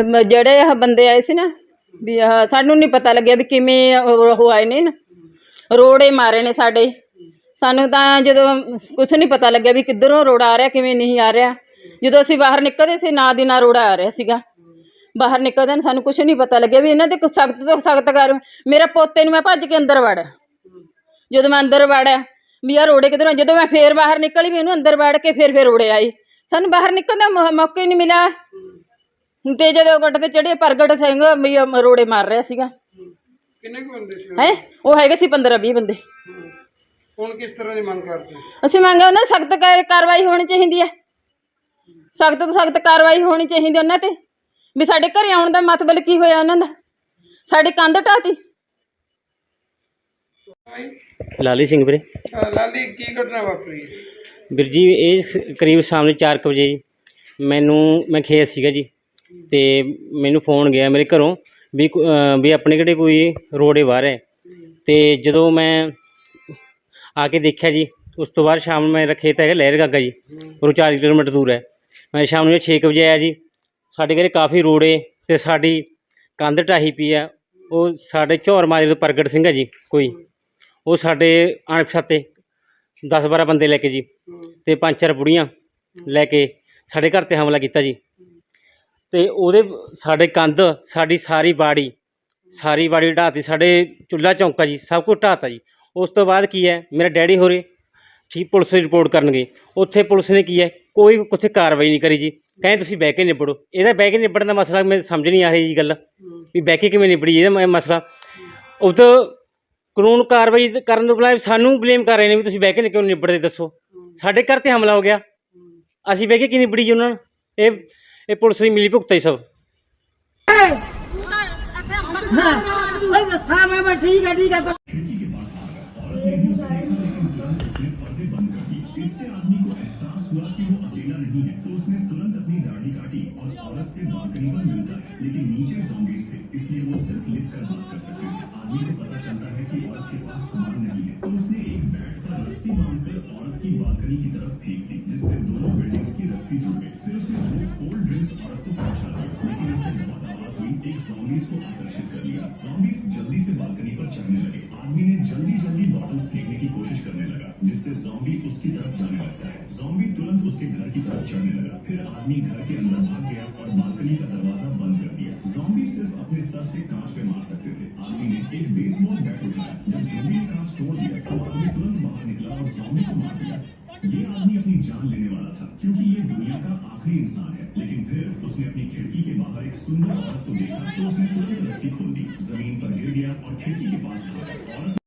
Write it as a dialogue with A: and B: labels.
A: ਅਮ ਜਿਹੜੇ ਇਹ ਬੰਦੇ ਆਏ ਸੀ ਨਾ, ਵੀ ਆਹ ਸਾਨੂੰ ਨਹੀਂ ਪਤਾ ਲੱਗਿਆ ਵੀ ਕਿਵੇਂ ਉਹ ਉਹ ਆਏ ਨੇ ਨਾ। ਰੋੜੇ ਮਾਰੇ ਨੇ ਸਾਡੇ। ਸਾਨੂੰ ਤਾਂ ਜਦੋਂ ਕੁਝ ਨਹੀਂ ਪਤਾ ਲੱਗਿਆ ਵੀ ਕਿੱਧਰੋਂ ਰੋੜਾ ਆ ਰਿਹਾ, ਕਿਵੇਂ ਨਹੀਂ ਆ ਰਿਹਾ। ਜਦੋਂ ਅਸੀਂ ਬਾਹਰ ਨਿਕਲਦੇ ਸੀ ਨਾ ਦੀ ਨਾ ਰੋੜਾ ਆ ਰਿਹਾ ਸੀਗਾ। ਬਾਹਰ ਨਿਕਲਦੇ ਨੂੰ ਸਾਨੂੰ ਕੁਝ ਨਹੀਂ ਪਤਾ ਲੱਗਿਆ ਵੀ ਇਹਨਾਂ ਤੇ ਕੁਛ ਸਖਤ ਤੋਂ ਸਖਤ ਕਰ ਮੇਰੇ ਪੋਤੇ ਨੂੰ ਮੈਂ ਭੱਜ ਕੇ ਅੰਦਰ ਵੜਿਆ ਜਦੋਂ ਮੈਂ ਅੰਦਰ ਵੜਿਆ ਵੀ ਆ ਰੋੜੇ ਕਿਧਰੋਂ ਜਦੋਂ ਮੈਂ ਫੇਰ ਬਾਹਰ ਨਿਕਲੀ ਵੀ ਇਹਨੂੰ ਅੰਦਰ ਵੜ ਕੇ ਫੇਰ ਫੇਰ ਰੋੜੇ ਆਈ ਸਾਨੂੰ ਬਾਹਰ ਨਿਕਲਣ ਦਾ ਮੌ- ਮੌਕਾ ਹੀ ਨਹੀਂ ਮਿਲਿਆ। ਤੇ ਜਦੋਂ ਗੱਡ ਤੇ ਚੜੇ ਪ੍ਰਗਟ ਸਿੰਘ ਵੀ ਉਹ ਰੋੜੇ ਮਾਰ ਰਿਹਾ ਸੀਗਾ।
B: ਕਿੰਨੇ ਕੁ ਬੰਦੇ ਸੀ
A: ਹੈ? ਉਹ ਹੈਗੇ ਸੀ 15 20 ਬੰਦੇ।
B: ਹੁਣ ਕਿਸ ਤਰ੍ਹਾਂ ਦੀ ਮੰਗ ਕਰਦੇ?
A: ਅਸੀਂ ਮੰਗਿਆ ਉਹਨਾਂ ਸਖਤ ਕਾਰਵਾਈ ਹੋਣੀ ਚਾਹੀਦੀ ਹੈ ਸਖਤ ਤੋਂ ਸਖਤ ਕਾਰਵਾਈ ਹੋਣੀ ਚਾਹੀਦੀ ਉਹਨਾਂ ਤੇ। ਵੀ ਸਾਡੇ ਘਰੇ ਆਉਣ ਦਾ ਮਤਲਬ ਕੀ ਹੋਇਆ ਉਹਨਾਂ ਦਾ? ਸਾਡੀ ਕੰਧ ਢਾਤੀ।
C: ਲਾਲੀ ਸਿੰਘ ਵੀਰੇ।
B: ਅਹ ਲਾਲੀ ਕੀ ਘਟਨਾ ਵਾਪਰੀ? ਹੈ?
C: ਵੀਰ ਜੀ ਇਹ ਸ- ਕਰੀਬ ਸ਼ਾਮ ਦੇ 4 ਵਜੇ ਜੀ ਮੈਨੂੰ ਮੈਂ ਖੇਤ ਸੀਗਾ ਜੀ ਤੇ ਮੈਨੂੰ ਫੋਨ ਗਿਆ ਮੇਰੇ ਘਰੋਂ ਵੀ ਕੋ- ਅਹ ਵੀ ਆਪਣੇ ਕਿਹੜੇ ਕੋਈ ਰੋੜੇ ਬਾਹਰ ਹੈ ਤੇ ਜਦੋਂ ਮੈਂ ਆ ਕੇ ਦੇਖਿਆ ਜੀ ਉਸ ਤੋਂ ਬਾਅਦ ਸ਼ਾਮ ਨੂੰ ਮੇਰਾ ਖੇਤ ਹੈਗਾ ਲਹਿਰ ਗਾਗਾ ਜੀ ਉਹ 4 ਕਿਲੋਮੀਟਰ ਦੂਰ ਹੈ। ਮੈਂ ਸ਼ਾਮ ਨੂੰ 6 ਵਜੇ ਆਇਆ ਜੀ ਸਾਡੇ ਘਰੇ ਕਾਫੀ ਰੋੜੇ ਤੇ ਸਾਡੀ ਕੰਧ ਢਾਹੀ ਪਈ ਆ ਉਹ ਸਾਡੇ ਝੌਰ ਮਾਜਰੇ ਤੋਂ ਪ੍ਰਗਟ ਸਿੰਘ ਹੈ ਜੀ ਕੋਈ। ਉਹ ਸਾਡੇ ਅਣਪਛਾਤੇ 10 12 ਬੰਦੇ ਲੈ ਕੇ ਜੀ ਤੇ ਪੰਜ ਚਾਰ ਬੁੜੀਆਂ ਲੈ ਕੇ ਸਾਡੇ ਘਰ ਤੇ ਹਮਲਾ ਕੀਤਾ ਜੀ। ਤੇ ਉਹਦੇ ਸਾਡੇ ਕੰਧ, ਸਾਡੀ ਸਾਰੀ ਬਾੜੀ ਸਾਰੀ ਬਾੜੀ ਢਾਤੀ, ਸਾਡੇ ਚੁੱਲ੍ਹਾ ਚੌਂਕਾ ਜੀ, ਸਭ ਕੁਝ ਢਾਤਾ ਜੀ। ਉਸ ਤੋਂ ਬਾਅਦ ਕੀ ਹੈ, ਮੇਰਾ ਡੈਡੀ ਹੋਰੇ ਠੀਕ ਪੁਲਿਸ ਰਿਪੋਰਟ ਕਰਨਗੇ। ਉੱਥੇ ਪੁਲਿਸ ਨੇ ਕੀ ਹੈ, ਕੋਈ ਉੱਥੇ ਕਾਰਵਾਈ ਨਹੀਂ ਕਰੀ ਜੀ। ਕਹਿੰਦੇ ਤੁਸੀਂ ਬਹਿ ਕੇ ਨਿਬੜੋ। ਇਹਦਾ ਬਹਿ ਕੇ ਨਿਬੜਨ ਦਾ ਮਸਲਾ ਮੈਨੂੰ ਸਮਝ ਨਹੀਂ ਆ ਰਹੀ ਜੀ ਗੱਲ, ਵੀ ਬਹਿ ਕੇ ਕਿਵੇਂ ਨਿਬੜੀ, ਇਹਦਾ ਮ- ਮਸਲਾ। ਉਹ ਤੋਂ ਕਾਨੂੰਨ ਕਾਰਵਾਈ ਕਰਨ ਤੋਂ ਬੁਲਾਏ ਸਾਨੂੰ ਬਲੇਮ ਕਰ ਰਹੇ ਨੇ ਵੀ ਤੁਸੀਂ ਬਹਿ ਕੇ ਕਿਉਂ ਨਿਬੜਦੇ ਦੱਸੋ। ਸਾਡੇ ਘਰ ਤੇ ਹਮਲਾ ਹੋ ਗਿਆ। ਅਸੀਂ ਬਹਿ ਕੇ ਕੀ ਨਿਬੜੀ ਜੀ ਉਹਨਾਂ ਨਾਲ ਇਹ ਇਹ ਪੁਲਿਸ ਦੀ ਮਿਲੀ ਭੁਗਤਾ ਹੀ। ਸਭ
D: इससे आदमी को एहसास हुआ कि वो अकेला नहीं है तो उसने तुरंत अपनी दाढ़ी काटी और औरत से बालकनी मिलता है। लेकिन नीचे zombies थे, इसलिए वो सिर्फ़ लिख कर बात कर सकते थे आदमी को पता चलता है कि औरत के पास सामान नहीं है तो उसने एक बैट पर रस्सी बांधकर औरत की बालकनी की तरफ़ फेंक दी, जिससे दोनों बिल्डिंग्स की रस्सी जुड़ गई। फिर उसने दो कोल्ड ड्रिंक्स औरत को पहुँचा दिया लेकिन इससे बहुत आवाज़ हुई एक zombies को आकर्षित कर लिया। Zombies जल्दी से बालकनी पर चढ़ने लगे। आदमी ने जल्दी जल्दी बॉटल्स फेंकने की कोशिश करने लगा, जिससे जॉम्बी उसकी तरफ़ जाने लगता है। जॉम्बी तुरंत उसके घर की तरफ़ चढ़ने लगा। फिर आदमी घर के अंदर भाग गया और बालकनी का दरवाज़ा बंद कर दिया। जॉम्बी सिर्फ़ अपने सर से कांच पे मार सकते थे। आदमी ने एक बेसबॉल बैट उठाया। जब जॉम्बी ने कांच तोड़ दिया तो आदमी तुरंत बाहर निकला और जॉम्बी को मार दिया। ये आदमी अपनी जान लेने वाला था, क्योंकि ये दुनिया का आखिरी इंसान है। लेकिन फिर उसने अपनी खिड़की के बाहर एक सुंदर औरत को देखा तो उसने तुरंत रस्सी खोल दी, ज़मीन पर गिर गया और खिड़की के पास भागा।